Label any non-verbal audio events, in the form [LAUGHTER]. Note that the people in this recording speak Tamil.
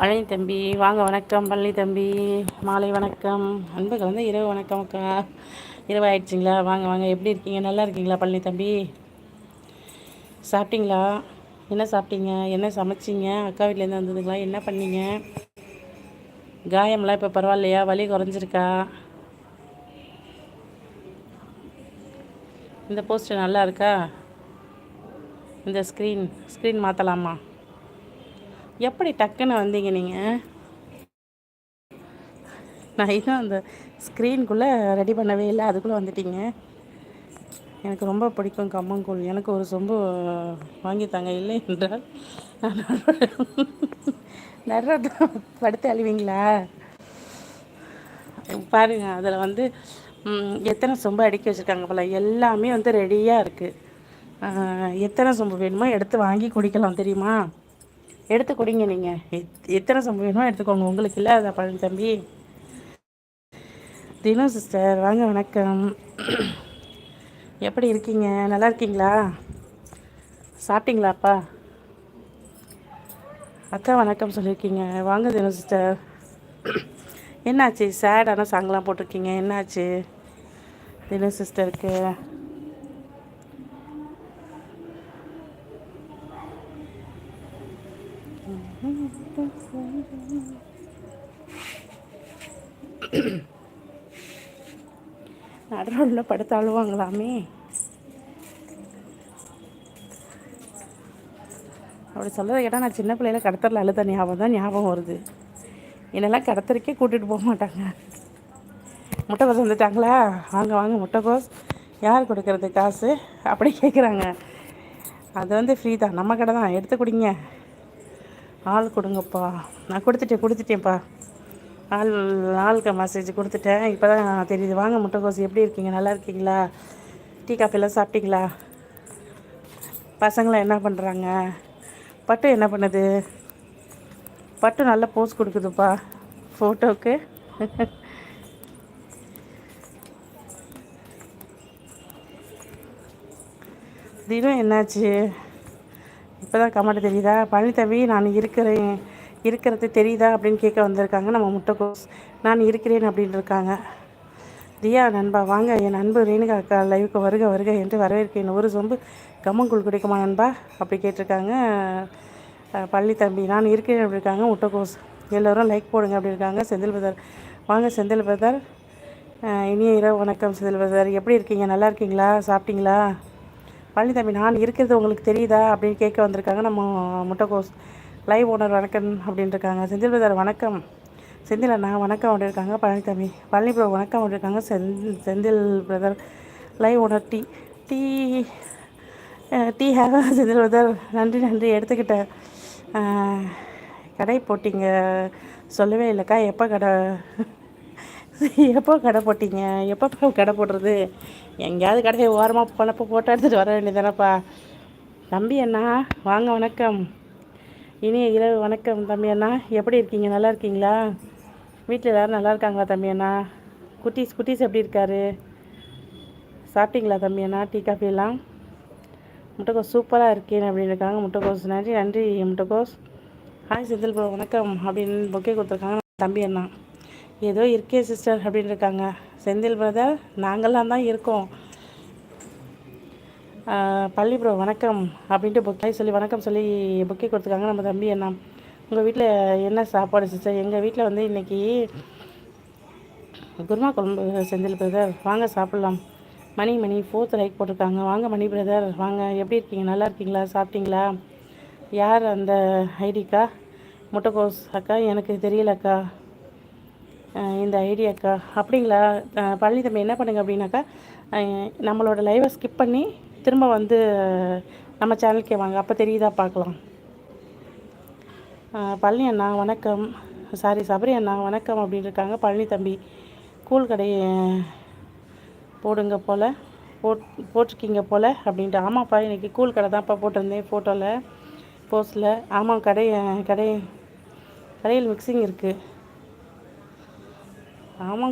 பழனி தம்பி வாங்க வணக்கம் பழனி தம்பி மாலை வணக்கம். அன்பு கலந்து இரவு வணக்கம் அக்கா. இரவு ஆயிடுச்சிங்களா? வாங்க வாங்க. எப்படி இருக்கீங்க? நல்லா இருக்கீங்களா பழனி தம்பி? சாப்பிட்டீங்களா? என்ன சாப்பிட்டீங்க? என்ன சமைச்சிங்க? அக்கா வீட்டிலேருந்து வந்ததுங்களா? என்ன பண்ணீங்க? காயம்லாம் இப்போ பரவாயில்லையா? வலி குறைஞ்சிருக்கா? இந்த போஸ்டர் நல்லா இருக்கா? இந்த ஸ்க்ரீன் ஸ்க்ரீன் மாற்றலாமா எப்படி டக்குன்னு வந்தீங்க நீங்கள் நான் இன்னும் அந்த ஸ்க்ரீனுக்குள்ளே ரெடி பண்ணவே இல்லை அதுக்குள்ளே வந்துட்டீங்க. எனக்கு ரொம்ப பிடிக்கும் கம்மங்கூழ் எனக்கு ஒரு சொம்பு வாங்கித்தாங்க இல்லை என்றால் நான் படுத்து அழுவீங்களா? பாருங்க அதில் வந்து எத்தனை சொம்பு அடுக்கி வச்சுருக்காங்க போல் எல்லாமே வந்து ரெடியாக இருக்குது எத்தனை சொம்பு வேணுமோ எடுத்து வாங்கி குடிக்கலாம் தெரியுமா? எடுத்து கொடுங்க நீங்கள் எத் எத்தனை சம்பவம் வேணுமோ எடுத்துக்கோங்க. உங்களுக்கு இல்லை அதை பழனி தம்பி. தினம் சிஸ்டர் வாங்க வணக்கம். எப்படி இருக்கீங்க? நல்லா இருக்கீங்களா? சாப்பிட்டீங்களாப்பா? அக்கா வணக்கம் சொல்லியிருக்கீங்க. வாங்க தினம் சிஸ்டர். என்னாச்சு? சேடான சாங்லாம் போட்டிருக்கீங்க. என்னாச்சு? தினம் சிஸ்டருக்கு. [COUGHS] நடுரோடில் படுத்து அழுவாங்களாமே. அப்படி சொல்கிறத கேட்டால் நான் சின்ன பிள்ளையில கடத்தரில் அழுத ஞாபகம் தான் ஞாபகம் வருது. என்னெல்லாம் கடத்தருக்கே கூட்டிகிட்டு போக மாட்டாங்க. முட்டைக்கோஸ் வந்துட்டாங்களா? வாங்க வாங்க முட்டைக்கோஸ் யார் கொடுக்கறது காசு? அப்படி கேட்குறாங்க அது வந்து ஃப்ரீ தான். நம்ம கடை தான். எடுத்து குடிங்க. ஆள் கொடுங்கப்பா. நான் கொடுத்துட்டேன் கொடுத்துட்டேன்ப்பா. ஆள் ஆளுக்கு மெசேஜ் கொடுத்துட்டேன். இப்போ தான் தெரியுது. வாங்க முட்டைக்கோசு எப்படி இருக்கீங்க? நல்லா இருக்கீங்களா? டீ காஃபிலாம் சாப்பிட்டீங்களா? பசங்களாம் என்ன பண்ணுறாங்க பட்டு என்ன பண்ணுது? பட்டு நல்லா போஸ் கொடுக்குதுப்பா. ஃபோட்டோவுக்கு தினம் என்னாச்சு? இப்போ தான் கமெண்ட் தெரியுதா? பழனித்தம்பி நான் இருக்கிறேன். இருக்கிறது தெரியுதா? அப்படின்னு கேட்க வந்திருக்காங்க. நம்ம முட்டைக்கோஸ் நான் இருக்கிறேன் அப்படின்னு இருக்காங்க. தியா நண்பா வாங்க. என் நண்பு ரேணுகா அக்கா லைவுக்கு வருக வருக என்று வரவேற்கிறேன். ஒரு சொம்பு கம்மங்குள் குடிக்குமா நண்பா? அப்படி கேட்டிருக்காங்க. பள்ளி தம்பி நான் இருக்கிறேன் அப்படி இருக்காங்க. முட்டைக்கோஸ் எல்லோரும் லைக் போடுங்க அப்படி இருக்காங்க. செந்தில் பதர் வாங்க செந்தில் பதர் இனிய இரவு வணக்கம் செந்தில் பதர் எப்படி இருக்கீங்க? நல்லா இருக்கீங்களா? சாப்பிட்டீங்களா? பழனி தம்பி நான் இருக்கிறது உங்களுக்கு தெரியுதா? அப்படின்னு கேட்க வந்திருக்காங்க. நம்ம முட்டைக்கோஸ் லைவ் ஓனர் வணக்கம் அப்படின்னு இருக்காங்க செந்தில் பிரதர் வணக்கம். செந்தில் அண்ணா வணக்கம் அப்படி இருக்காங்க தம்பி பழனி ப்ரோ வணக்கம் அப்படி Senthil Senthil brother live owner tea டீ டீ ஹேவ் செந்தில் பிரதர் நன்றி நன்றி. எடுத்துக்கிட்டேன் கடை போட்டிங்க. சொல்லவே இல்லைக்கா. எப்போ கடை? [LAUGHS] எப்போ கடை போட்டிங்க? எப்போ கடை போடுறது? எங்கேயாவது கடையை ஓரமாக போனப்போ போட்டோ எடுத்துகிட்டு வர வேண்டியதானப்பா தம்பி அண்ணா வாங்க வணக்கம். இனிய இரவு வணக்கம் தம்பி அண்ணா. எப்படி இருக்கீங்க? நல்லா இருக்கீங்களா? வீட்டில் எல்லோரும் நல்லா இருக்காங்களா தம்பி அண்ணா? குட்டீஸ் குட்டீஸ் எப்படி இருக்காரு? சாப்பிட்டீங்களா தம்பி அண்ணா? டீ காஃபியெல்லாம் முட்டைக்கோஸ் சூப்பராக இருக்கேன் அப்படின்னு இருக்காங்க. முட்டைக்கோஸ் நன்றி நன்றி முட்டைக்கோஸ். ஹாய் செந்தில் ப்ரோ வணக்கம் அப்படின்னு பொக்கே கொடுத்துருக்காங்க தம்பி அண்ணா. ஏதோ இருக்கே சிஸ்டர் அப்படின்னு இருக்காங்க செந்தில் பிரதர் நாங்கள்லாம் தான் இருக்கோம். பள்ளி ப்ரோ வணக்கம் அப்படின்ட்டு புக்காய் சொல்லி வணக்கம் சொல்லி புக்கே கொடுத்துருக்காங்க நம்ம தம்பி என்ன உங்கள் வீட்டில் என்ன சாப்பாடு சிஸ்டர் எங்கள் வீட்டில் வந்து இன்றைக்கி குருமா குழம்பு செந்தில் பிரதர் வாங்க சாப்பிட்லாம். மணி மணி ஃபோர்த் லைக் போட்டிருக்காங்க. வாங்க மணி பிரதர் வாங்க எப்படி இருக்கீங்க? நல்லா இருக்கீங்களா? சாப்பிட்டீங்களா? யார் அந்த ஐடிக்கா? முட்டைக்கோஸ் அக்கா? எனக்கு தெரியலக்கா. இந்த ஐடியாக்கா அப்படிங்களா? பழனி தம்பி என்ன பண்ணுங்க அப்படின்னாக்கா நம்மளோட லைவை ஸ்கிப் பண்ணி திரும்ப வந்து நம்ம சேனலுக்கே வாங்க. அப்போ தெரியுதா பார்க்கலாம். பழனி அண்ணா வணக்கம். சாரி சபரி அண்ணா வணக்கம் அப்படின்னு இருக்காங்க பழனி தம்பி கூழ் கடை போடுங்க போல் போட் போட்டிருக்கீங்க போல் அப்படின்ட்டு. ஆமாப்பா இன்றைக்கி கூழ் கடை தான்ப்பா போட்டிருந்தேன் ஃபோட்டோவில் போஸ்ட்டில் ஆமாம் கடை கடை கடையில் மிக்சிங் இருக்குது ஆமாம்